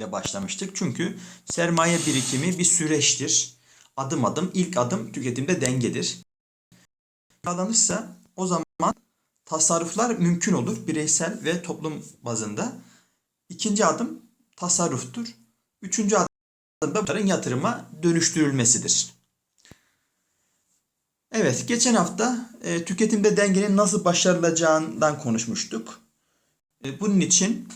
ile başlamıştık. Çünkü sermaye birikimi bir süreçtir. Adım adım ilk adım tüketimde dengedir. Sağlanırsa o zaman tasarruflar mümkün olur bireysel ve toplum bazında. İkinci adım tasarruftur. Üçüncü adım da bunların yatırıma dönüştürülmesidir. Evet, geçen hafta e, tüketimde dengenin nasıl başarılacağından konuşmuştuk. E, bunun için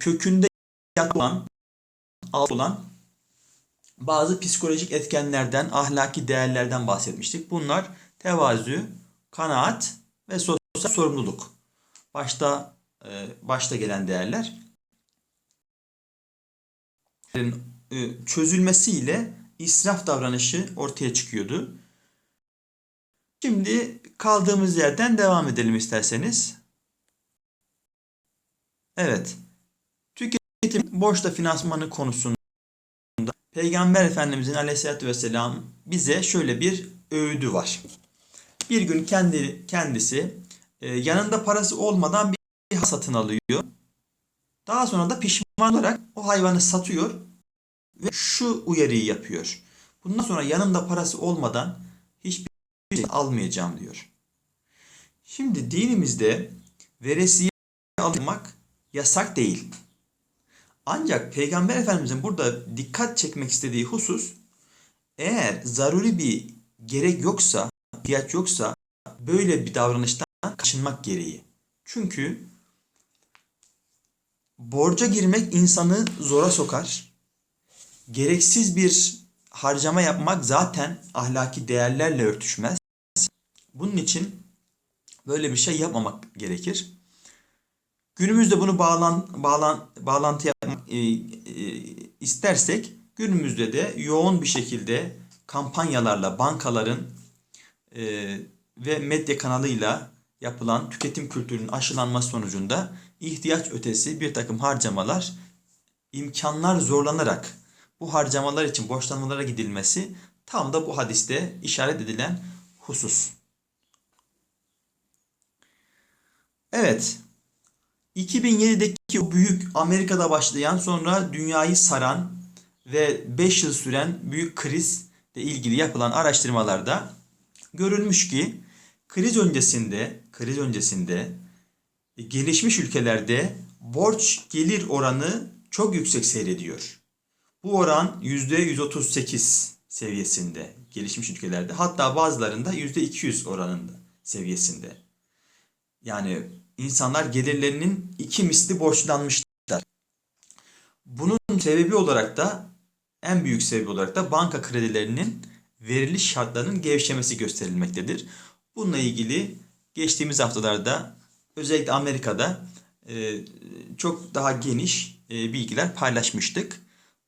kökünde yatan olan, alt olan bazı psikolojik etkenlerden, ahlaki değerlerden bahsetmiştik. Bunlar tevazu, kanaat ve sosyal sorumluluk. Başta e, başta gelen değerler. E, çözülmesiyle israf davranışı ortaya çıkıyordu. Şimdi kaldığımız yerden devam edelim isterseniz. Evet. Tüketim borçla finansmanı konusunda Peygamber Efendimizin aleyhissalatü vesselam bize şöyle bir öğüdü var. Bir gün kendi kendisi e, yanında parası olmadan bir satın alıyor. Daha sonra da pişman olarak o hayvanı satıyor ve şu uyarıyı yapıyor. Bundan sonra yanımda parası olmadan hiçbir şey almayacağım diyor. Şimdi dinimizde veresiye almak yasak değil. Ancak Peygamber Efendimizin burada dikkat çekmek istediği husus eğer zaruri bir gerek yoksa, ihtiyaç yoksa böyle bir davranıştan kaçınmak gereği. Çünkü borca girmek insanı zora sokar. Gereksiz bir harcama yapmak zaten ahlaki değerlerle örtüşmez. Bunun için böyle bir şey yapmamak gerekir. Günümüzde bunu bağlan, bağlan, bağlantı yapmak e, e, istersek günümüzde de yoğun bir şekilde kampanyalarla bankaların e, ve medya kanalıyla yapılan tüketim kültürünün aşılanması sonucunda ihtiyaç ötesi bir takım harcamalar imkanlar zorlanarak bu harcamalar için borçlanmalara gidilmesi tam da bu hadiste işaret edilen husus. Evet, 2007'deki o büyük Amerika'da başlayan sonra dünyayı saran ve 5 yıl süren büyük kriz ile ilgili yapılan araştırmalarda görülmüş ki kriz öncesinde kriz öncesinde gelişmiş ülkelerde borç gelir oranı çok yüksek seyrediyor. Bu oran %138 seviyesinde gelişmiş ülkelerde hatta bazılarında %200 oranında seviyesinde. Yani insanlar gelirlerinin iki misli borçlanmışlar. Bunun sebebi olarak da en büyük sebebi olarak da banka kredilerinin veriliş şartlarının gevşemesi gösterilmektedir. Bununla ilgili geçtiğimiz haftalarda özellikle Amerika'da e, çok daha geniş e, bilgiler paylaşmıştık.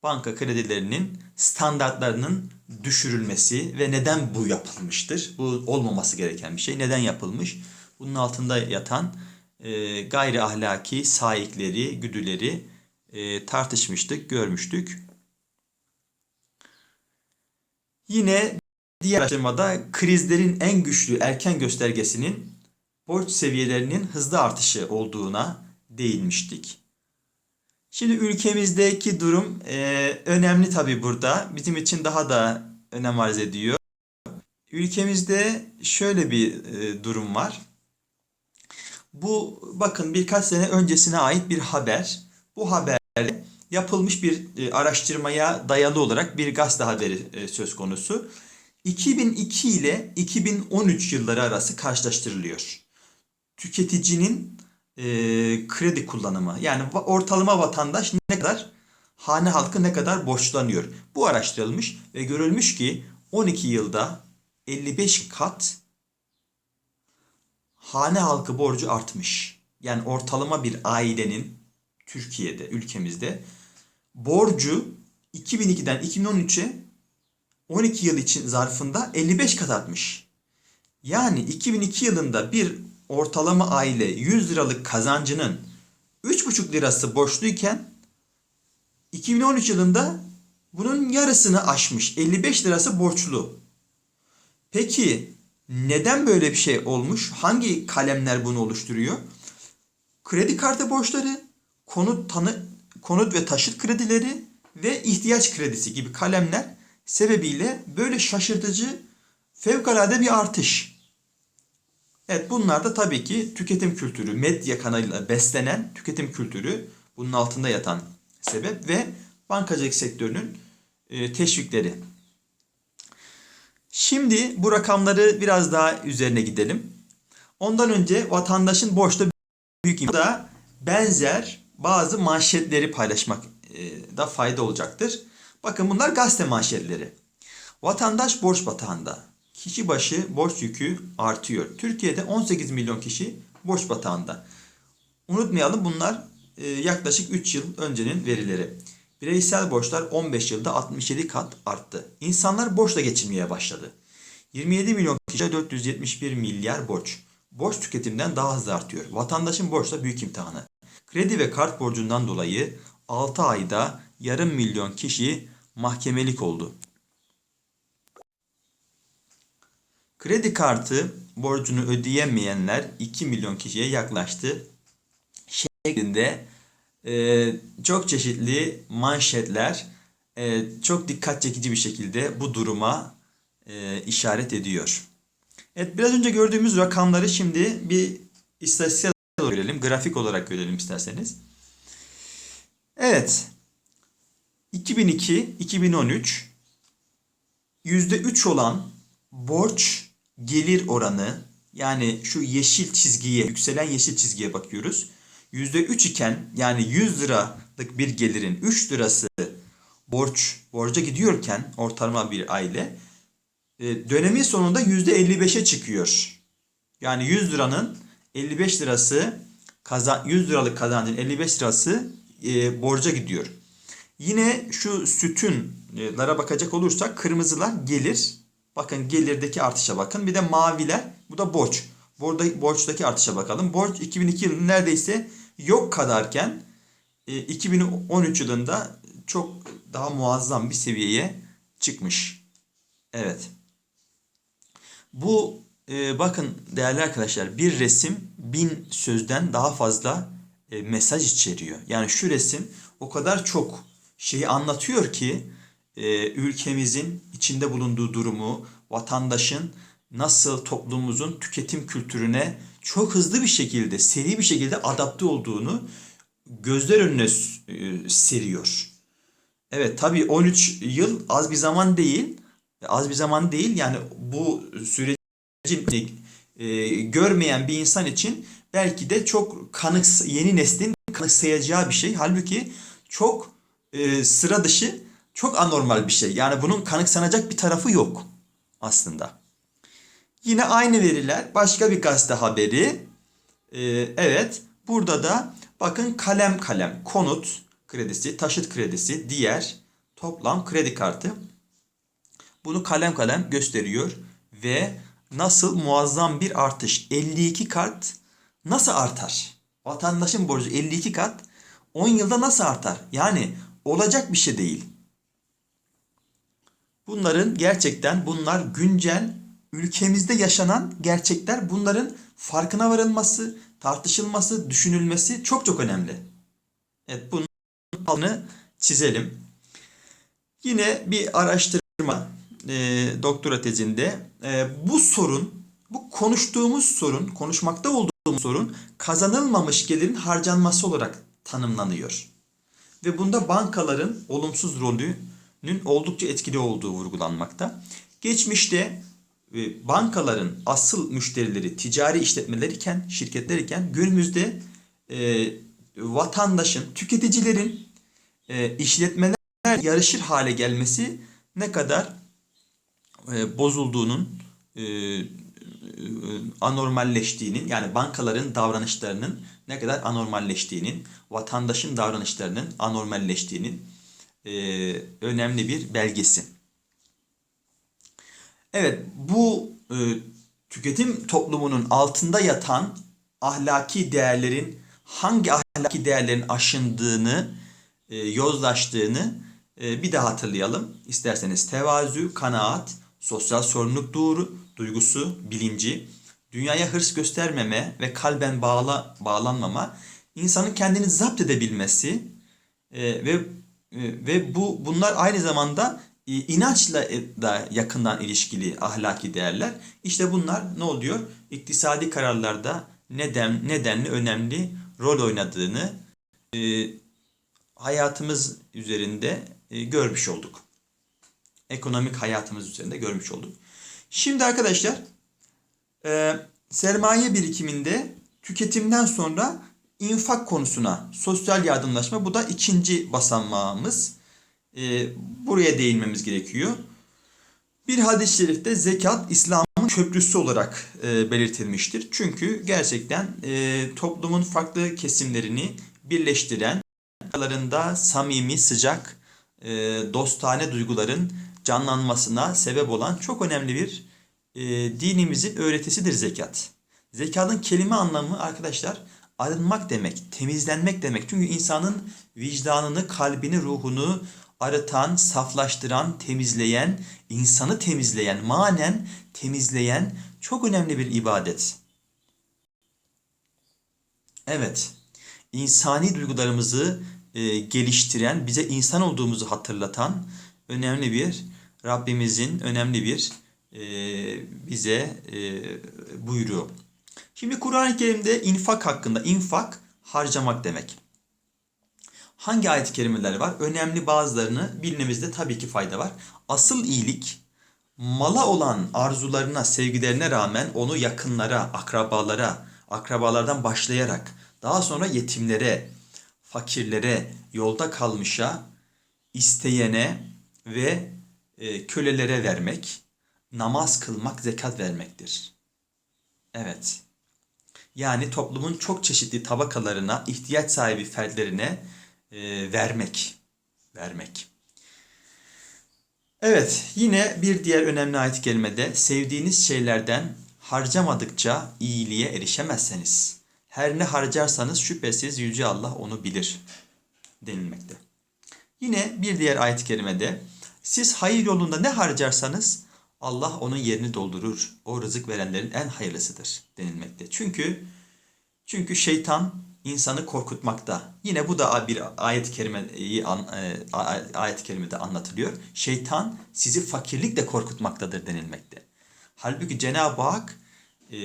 Banka kredilerinin standartlarının düşürülmesi ve neden bu yapılmıştır? Bu olmaması gereken bir şey. Neden yapılmış? Bunun altında yatan e, gayri ahlaki sahipleri, güdüleri e, tartışmıştık, görmüştük. Yine diğer araştırmada krizlerin en güçlü erken göstergesinin borç seviyelerinin hızlı artışı olduğuna değinmiştik. Şimdi ülkemizdeki durum e, önemli tabii burada. Bizim için daha da önem arz ediyor. Ülkemizde şöyle bir e, durum var. Bu bakın birkaç sene öncesine ait bir haber. Bu haberde yapılmış bir e, araştırmaya dayalı olarak bir gazete haberi e, söz konusu. 2002 ile 2013 yılları arası karşılaştırılıyor. Tüketicinin e, kredi kullanımı yani ortalama vatandaş ne kadar hane halkı ne kadar borçlanıyor. Bu araştırılmış ve görülmüş ki 12 yılda 55 kat hane halkı borcu artmış. Yani ortalama bir ailenin Türkiye'de, ülkemizde borcu 2002'den 2013'e 12 yıl için zarfında 55 kat artmış. Yani 2002 yılında bir ortalama aile 100 liralık kazancının 3,5 lirası borçluyken 2013 yılında bunun yarısını aşmış. 55 lirası borçlu. Peki neden böyle bir şey olmuş? Hangi kalemler bunu oluşturuyor? kredi kartı borçları, konut tanı konut ve taşıt kredileri ve ihtiyaç kredisi gibi kalemler sebebiyle böyle şaşırtıcı fevkalade bir artış. Evet bunlar da tabii ki tüketim kültürü, medya kanalıyla beslenen tüketim kültürü bunun altında yatan sebep ve bankacılık sektörünün e, teşvikleri. Şimdi bu rakamları biraz daha üzerine gidelim. Ondan önce vatandaşın borçta büyük da benzer bazı manşetleri paylaşmak e, da fayda olacaktır. Bakın bunlar gazete manşetleri. Vatandaş borç batağında. Kişi başı borç yükü artıyor. Türkiye'de 18 milyon kişi borç batağında. Unutmayalım bunlar e, yaklaşık 3 yıl öncenin verileri. Bireysel borçlar 15 yılda 67 kat arttı. İnsanlar borçla geçinmeye başladı. 27 milyon kişiye 471 milyar borç. Borç tüketimden daha hızlı artıyor. Vatandaşın borçla büyük imtihanı. Kredi ve kart borcundan dolayı 6 ayda yarım milyon kişi mahkemelik oldu. Kredi kartı borcunu ödeyemeyenler 2 milyon kişiye yaklaştı. Şeklinde e, çok çeşitli manşetler e, çok dikkat çekici bir şekilde bu duruma e, işaret ediyor. Evet biraz önce gördüğümüz rakamları şimdi bir istatistik olarak görelim, grafik olarak görelim isterseniz. Evet. 2002-2013 %3 olan borç gelir oranı yani şu yeşil çizgiye, yükselen yeşil çizgiye bakıyoruz. %3 iken yani 100 liralık bir gelirin 3 lirası borç borca gidiyorken ortalama bir aile e, dönemin sonunda %55'e çıkıyor. Yani 100 liranın 55 lirası kazan 100 liralık kazancın 55 lirası e, borca gidiyor. Yine şu sütunlara bakacak olursak kırmızılar gelir. Bakın gelirdeki artışa bakın. Bir de maviler bu da borç. Burada borçtaki artışa bakalım. Borç 2002 yılında neredeyse yok kadarken e, 2013 yılında çok daha muazzam bir seviyeye çıkmış. Evet. Bu e, bakın değerli arkadaşlar bir resim bin sözden daha fazla e, mesaj içeriyor. Yani şu resim o kadar çok şeyi anlatıyor ki e, ülkemizin içinde bulunduğu durumu, vatandaşın nasıl toplumumuzun tüketim kültürüne çok hızlı bir şekilde, seri bir şekilde adapte olduğunu gözler önüne e, seriyor. Evet tabii 13 yıl az bir zaman değil. Az bir zaman değil yani bu süreci e, görmeyen bir insan için belki de çok kanıks yeni neslin kanıksayacağı bir şey. Halbuki çok e, sıra dışı, çok anormal bir şey. Yani bunun kanıksanacak bir tarafı yok aslında. Yine aynı veriler başka bir gazete haberi. E, evet burada da bakın kalem kalem konut kredisi, taşıt kredisi, diğer toplam kredi kartı. Bunu kalem kalem gösteriyor ve nasıl muazzam bir artış. 52 kat nasıl artar? Vatandaşın borcu 52 kat 10 yılda nasıl artar? Yani olacak bir şey değil. Bunların gerçekten bunlar güncel ülkemizde yaşanan gerçekler bunların farkına varılması, tartışılması, düşünülmesi çok çok önemli. Evet bunun altını çizelim. Yine bir araştırma e, doktora tezinde e, bu sorun, bu konuştuğumuz sorun, konuşmakta olduğumuz sorun kazanılmamış gelirin harcanması olarak tanımlanıyor. Ve bunda bankaların olumsuz rolünün oldukça etkili olduğu vurgulanmakta. Geçmişte bankaların asıl müşterileri ticari işletmeler iken, şirketler iken günümüzde e, vatandaşın, tüketicilerin e, işletmeler yarışır hale gelmesi ne kadar e, bozulduğunun e, anormalleştiğinin yani bankaların davranışlarının ne kadar anormalleştiğinin, vatandaşın davranışlarının anormalleştiğinin e, önemli bir belgesi. Evet bu e, tüketim toplumunun altında yatan ahlaki değerlerin hangi ahlaki değerlerin aşındığını, e, yozlaştığını e, bir daha hatırlayalım. İsterseniz tevazu, kanaat, sosyal sorumluluk doğru, duygusu, bilinci, dünyaya hırs göstermeme ve kalben bağla, bağlanmama, insanın kendini zapt edebilmesi e, ve e, ve bu bunlar aynı zamanda inançla e, da yakından ilişkili ahlaki değerler. İşte bunlar ne oluyor? İktisadi kararlarda neden nedenli önemli rol oynadığını e, hayatımız üzerinde e, görmüş olduk. Ekonomik hayatımız üzerinde görmüş olduk. Şimdi arkadaşlar e, sermaye birikiminde tüketimden sonra infak konusuna sosyal yardımlaşma bu da ikinci basamağımız. E, buraya değinmemiz gerekiyor. Bir hadis-i şerifte zekat İslam'ın köprüsü olarak e, belirtilmiştir. Çünkü gerçekten e, toplumun farklı kesimlerini birleştiren, aralarında samimi, sıcak, dostane duyguların canlanmasına sebep olan çok önemli bir e, dinimizin öğretisidir zekat. Zekatın kelime anlamı arkadaşlar arınmak demek, temizlenmek demek. Çünkü insanın vicdanını, kalbini, ruhunu arıtan, saflaştıran, temizleyen, insanı temizleyen, manen temizleyen çok önemli bir ibadet. Evet, insani duygularımızı e, geliştiren, bize insan olduğumuzu hatırlatan önemli bir Rabbimizin önemli bir e, bize e, buyruğu. Şimdi Kur'an-ı Kerim'de infak hakkında, infak harcamak demek. Hangi ayet-i kerimeler var? Önemli bazılarını bilmemizde tabii ki fayda var. Asıl iyilik mala olan arzularına, sevgilerine rağmen onu yakınlara, akrabalara, akrabalardan başlayarak daha sonra yetimlere, fakirlere, yolda kalmışa, isteyene ve e, kölelere vermek, namaz kılmak, zekat vermektir. Evet. Yani toplumun çok çeşitli tabakalarına, ihtiyaç sahibi fertlerine e, vermek. Vermek. Evet, yine bir diğer önemli ayet-i kerimede sevdiğiniz şeylerden harcamadıkça iyiliğe erişemezseniz. Her ne harcarsanız şüphesiz Yüce Allah onu bilir denilmekte. Yine bir diğer ayet-i kerimede siz hayır yolunda ne harcarsanız Allah onun yerini doldurur. O rızık verenlerin en hayırlısıdır denilmekte. Çünkü çünkü şeytan insanı korkutmakta. Yine bu da bir ayet-i kerimeyi e, ayet-i kerimede anlatılıyor. Şeytan sizi fakirlikle korkutmaktadır denilmekte. Halbuki Cenab-ı Hak e,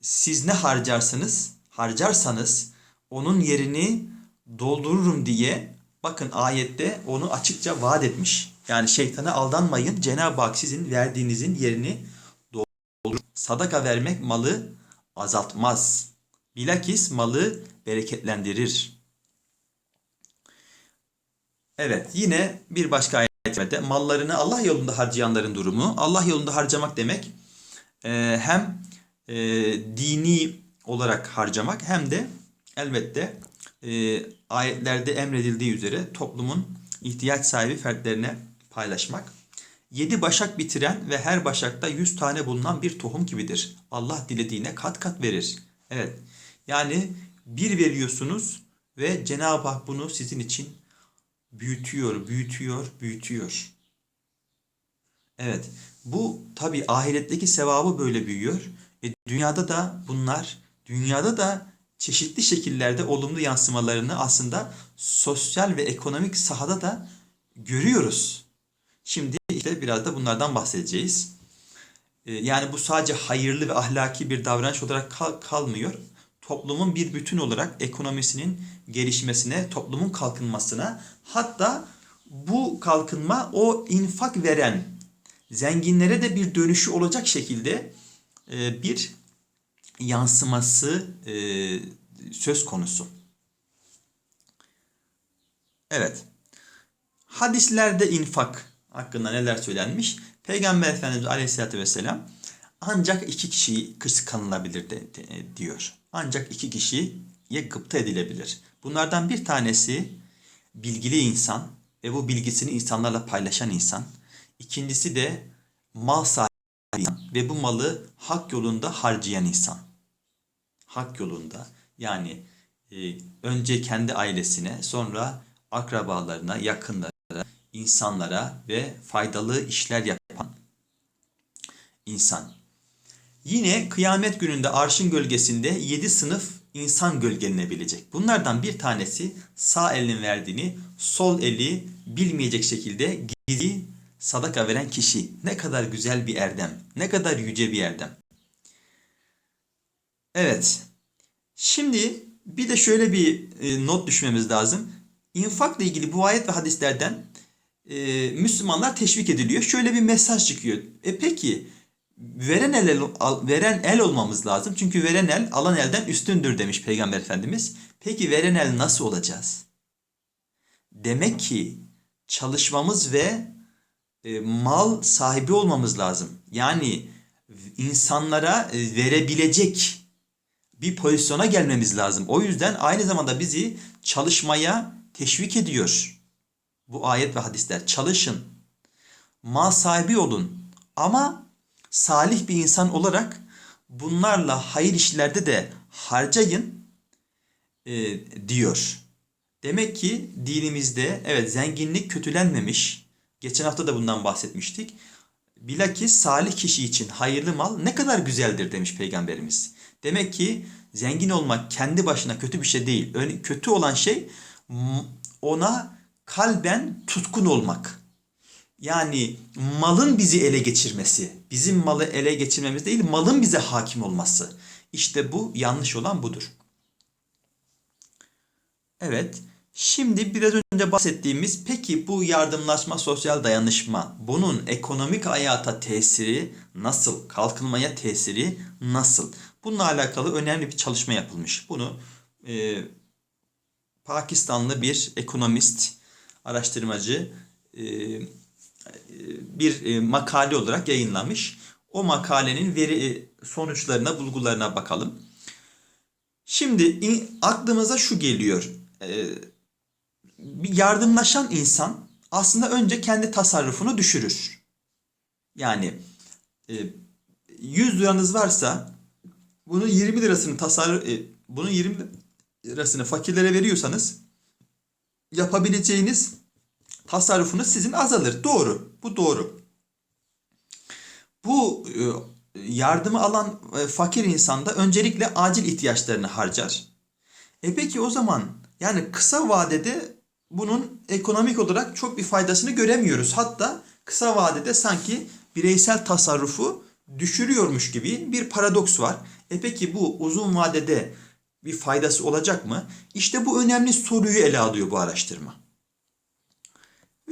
siz ne harcarsınız, harcarsanız onun yerini doldururum diye bakın ayette onu açıkça vaat etmiş. Yani şeytana aldanmayın. Cenab-ı Hak sizin verdiğinizin yerini doldurur. Sadaka vermek malı azaltmaz. Bilakis malı bereketlendirir. Evet yine bir başka ayette mallarını Allah yolunda harcayanların durumu. Allah yolunda harcamak demek e, hem e, dini olarak harcamak hem de elbette e, ayetlerde emredildiği üzere toplumun ihtiyaç sahibi fertlerine paylaşmak. Yedi başak bitiren ve her başakta yüz tane bulunan bir tohum gibidir. Allah dilediğine kat kat verir. Evet yani bir veriyorsunuz ve Cenab-ı Hak bunu sizin için büyütüyor, büyütüyor, büyütüyor. Evet bu tabi ahiretteki sevabı böyle büyüyor. E, dünyada da bunlar, dünyada da çeşitli şekillerde olumlu yansımalarını aslında sosyal ve ekonomik sahada da görüyoruz. Şimdi işte biraz da bunlardan bahsedeceğiz. E, yani bu sadece hayırlı ve ahlaki bir davranış olarak kal kalmıyor. Toplumun bir bütün olarak ekonomisinin gelişmesine, toplumun kalkınmasına hatta bu kalkınma o infak veren zenginlere de bir dönüşü olacak şekilde e, bir yansıması e, söz konusu. Evet. Hadislerde infak hakkında neler söylenmiş? Peygamber Efendimiz Aleyhisselatü Vesselam ancak iki kişiyi kıskanılabilir de, de, diyor. Ancak iki kişiye gıpta edilebilir. Bunlardan bir tanesi bilgili insan ve bu bilgisini insanlarla paylaşan insan. İkincisi de mal sahibi insan ve bu malı hak yolunda harcayan insan. Hak yolunda yani e, önce kendi ailesine sonra akrabalarına, yakınlara, insanlara ve faydalı işler yapan insan. Yine kıyamet gününde arşın gölgesinde yedi sınıf insan gölgelenebilecek. Bunlardan bir tanesi sağ elinin verdiğini sol eli bilmeyecek şekilde gizli sadaka veren kişi. Ne kadar güzel bir erdem. Ne kadar yüce bir erdem. Evet. Şimdi bir de şöyle bir e, not düşmemiz lazım. İnfakla ilgili bu ayet ve hadislerden e, Müslümanlar teşvik ediliyor. Şöyle bir mesaj çıkıyor. E peki veren el, veren el olmamız lazım. Çünkü veren el alan elden üstündür demiş Peygamber Efendimiz. Peki veren el nasıl olacağız? Demek ki çalışmamız ve e, mal sahibi olmamız lazım. Yani insanlara e, verebilecek bir pozisyona gelmemiz lazım. O yüzden aynı zamanda bizi çalışmaya teşvik ediyor. Bu ayet ve hadisler. Çalışın. Mal sahibi olun. Ama salih bir insan olarak bunlarla hayır işlerde de harcayın e, diyor. Demek ki dinimizde evet zenginlik kötülenmemiş. Geçen hafta da bundan bahsetmiştik. Bilakis salih kişi için hayırlı mal ne kadar güzeldir demiş peygamberimiz. Demek ki zengin olmak kendi başına kötü bir şey değil. Kötü olan şey ona kalben tutkun olmak. Yani malın bizi ele geçirmesi. Bizim malı ele geçirmemiz değil, malın bize hakim olması. İşte bu yanlış olan budur. Evet. Şimdi biraz önce bahsettiğimiz peki bu yardımlaşma, sosyal dayanışma bunun ekonomik hayata tesiri nasıl? Kalkınmaya tesiri nasıl? Bununla alakalı önemli bir çalışma yapılmış. Bunu e, Pakistanlı bir ekonomist, araştırmacı e, bir e, makale olarak yayınlamış. O makalenin veri e, sonuçlarına, bulgularına bakalım. Şimdi aklımıza şu geliyor. E, bir yardımlaşan insan aslında önce kendi tasarrufunu düşürür. Yani e, 100 liranız varsa bunun 20 lirasını tasarruf bunun 20 lirasını fakirlere veriyorsanız yapabileceğiniz tasarrufunuz sizin azalır. Doğru. Bu doğru. Bu e, yardımı alan e, fakir insan da öncelikle acil ihtiyaçlarını harcar. E peki o zaman yani kısa vadede bunun ekonomik olarak çok bir faydasını göremiyoruz. Hatta kısa vadede sanki bireysel tasarrufu düşürüyormuş gibi bir paradoks var. E peki bu uzun vadede bir faydası olacak mı? İşte bu önemli soruyu ele alıyor bu araştırma.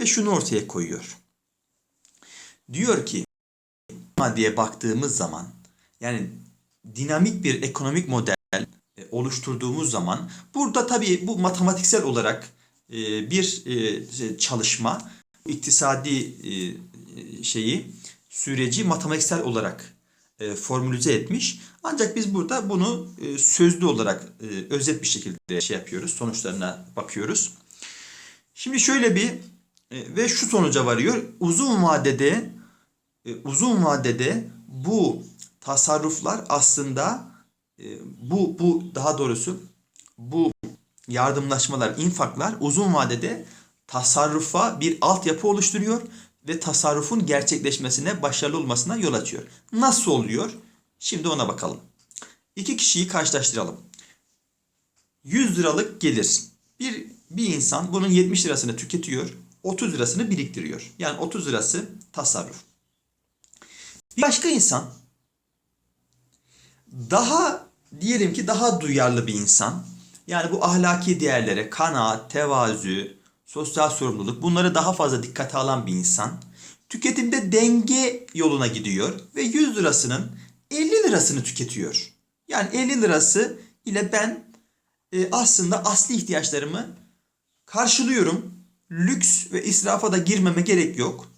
Ve şunu ortaya koyuyor. Diyor ki diye baktığımız zaman yani dinamik bir ekonomik model e, oluşturduğumuz zaman burada tabii bu matematiksel olarak e, bir e, çalışma iktisadi şeyi süreci matematiksel olarak formülize etmiş. Ancak biz burada bunu sözlü olarak özet bir şekilde şey yapıyoruz. Sonuçlarına bakıyoruz. Şimdi şöyle bir e, ve şu sonuca varıyor. Uzun vadede e, uzun vadede bu tasarruflar aslında e, bu bu daha doğrusu bu yardımlaşmalar, infaklar uzun vadede tasarrufa bir altyapı oluşturuyor ve tasarrufun gerçekleşmesine, başarılı olmasına yol açıyor. Nasıl oluyor? Şimdi ona bakalım. İki kişiyi karşılaştıralım. 100 liralık gelir. Bir, bir insan bunun 70 lirasını tüketiyor, 30 lirasını biriktiriyor. Yani 30 lirası tasarruf. Bir başka insan daha diyelim ki daha duyarlı bir insan. Yani bu ahlaki değerlere, kanaat, tevazu, sosyal sorumluluk bunları daha fazla dikkate alan bir insan. Tüketimde denge yoluna gidiyor ve 100 lirasının 50 lirasını tüketiyor. Yani 50 lirası ile ben e, aslında asli ihtiyaçlarımı karşılıyorum. Lüks ve israfa da girmeme gerek yok.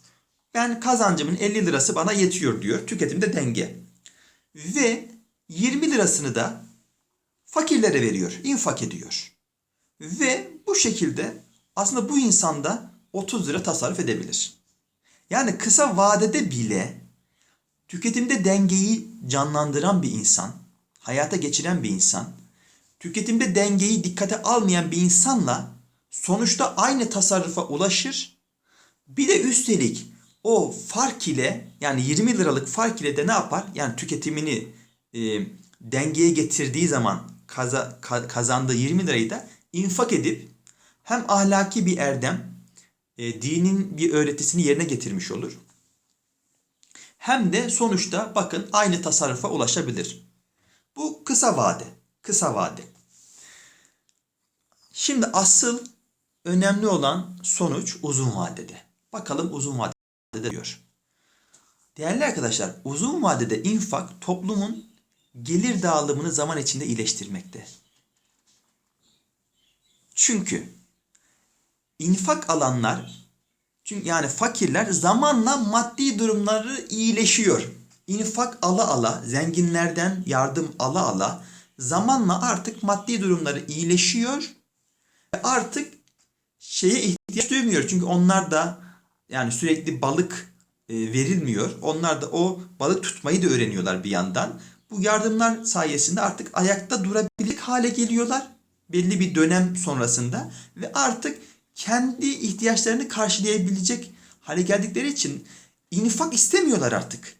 Ben kazancımın 50 lirası bana yetiyor diyor. Tüketimde denge. Ve 20 lirasını da fakirlere veriyor, infak ediyor. Ve bu şekilde aslında bu insan da 30 lira tasarruf edebilir. Yani kısa vadede bile tüketimde dengeyi canlandıran bir insan, hayata geçiren bir insan, tüketimde dengeyi dikkate almayan bir insanla sonuçta aynı tasarrufa ulaşır. Bir de üstelik o fark ile yani 20 liralık fark ile de ne yapar? Yani tüketimini e, dengeye getirdiği zaman kaza- ka- kazandığı 20 lirayı da infak edip hem ahlaki bir erdem, e, dinin bir öğretisini yerine getirmiş olur. Hem de sonuçta bakın aynı tasarrufa ulaşabilir. Bu kısa vade. Kısa vade. Şimdi asıl önemli olan sonuç uzun vadede. Bakalım uzun vadede diyor. Değerli arkadaşlar, uzun vadede infak toplumun gelir dağılımını zaman içinde iyileştirmekte. Çünkü infak alanlar çünkü yani fakirler zamanla maddi durumları iyileşiyor. İnfak ala ala, zenginlerden yardım ala ala zamanla artık maddi durumları iyileşiyor ve artık şeye ihtiyaç duymuyor. Çünkü onlar da yani sürekli balık e, verilmiyor. Onlar da o balık tutmayı da öğreniyorlar bir yandan. Bu yardımlar sayesinde artık ayakta durabilecek hale geliyorlar. Belli bir dönem sonrasında ve artık kendi ihtiyaçlarını karşılayabilecek hale geldikleri için infak istemiyorlar artık.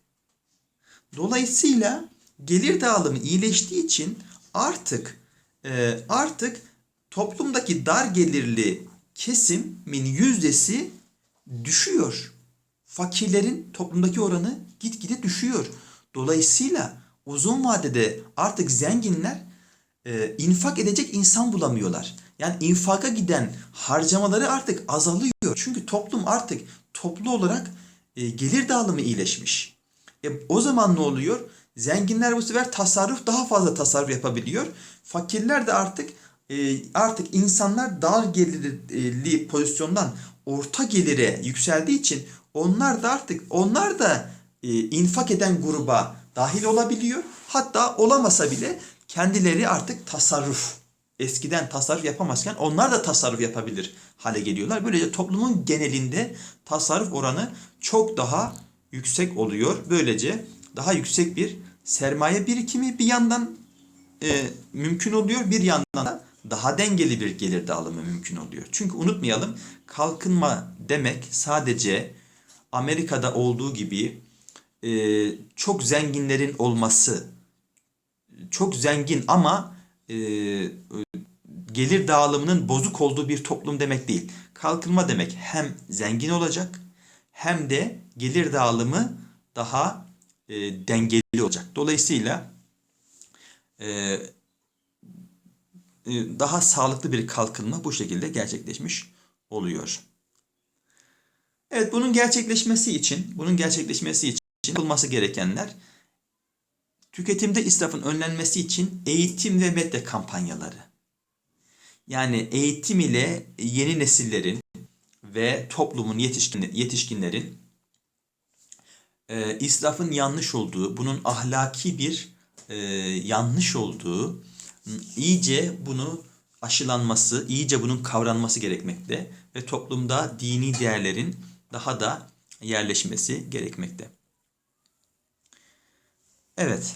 Dolayısıyla gelir dağılımı iyileştiği için artık e, artık toplumdaki dar gelirli kesimin yüzdesi düşüyor. Fakirlerin toplumdaki oranı gitgide düşüyor. Dolayısıyla uzun vadede artık zenginler e, infak edecek insan bulamıyorlar. Yani infaka giden harcamaları artık azalıyor. Çünkü toplum artık toplu olarak e, gelir dağılımı iyileşmiş. E, o zaman ne oluyor? Zenginler bu sefer tasarruf daha fazla tasarruf yapabiliyor. Fakirler de artık artık insanlar dar gelirli pozisyondan orta gelire yükseldiği için onlar da artık onlar da e, infak eden gruba dahil olabiliyor. Hatta olamasa bile kendileri artık tasarruf eskiden tasarruf yapamazken onlar da tasarruf yapabilir hale geliyorlar. Böylece toplumun genelinde tasarruf oranı çok daha yüksek oluyor. Böylece daha yüksek bir sermaye birikimi bir yandan e, mümkün oluyor. Bir yandan da daha dengeli bir gelir dağılımı mümkün oluyor. Çünkü unutmayalım kalkınma demek sadece Amerika'da olduğu gibi e, çok zenginlerin olması, çok zengin ama e, gelir dağılımının bozuk olduğu bir toplum demek değil. Kalkınma demek hem zengin olacak hem de gelir dağılımı daha e, dengeli olacak. Dolayısıyla e, e, daha sağlıklı bir kalkınma bu şekilde gerçekleşmiş oluyor. Evet bunun gerçekleşmesi için, bunun gerçekleşmesi için yapılması gerekenler tüketimde israfın önlenmesi için eğitim ve medya kampanyaları. Yani eğitim ile yeni nesillerin ve toplumun yetişkin, yetişkinlerin e, israfın yanlış olduğu, bunun ahlaki bir e, yanlış olduğu, iyice bunu aşılanması, iyice bunun kavranması gerekmekte ve toplumda dini değerlerin daha da yerleşmesi gerekmekte. Evet.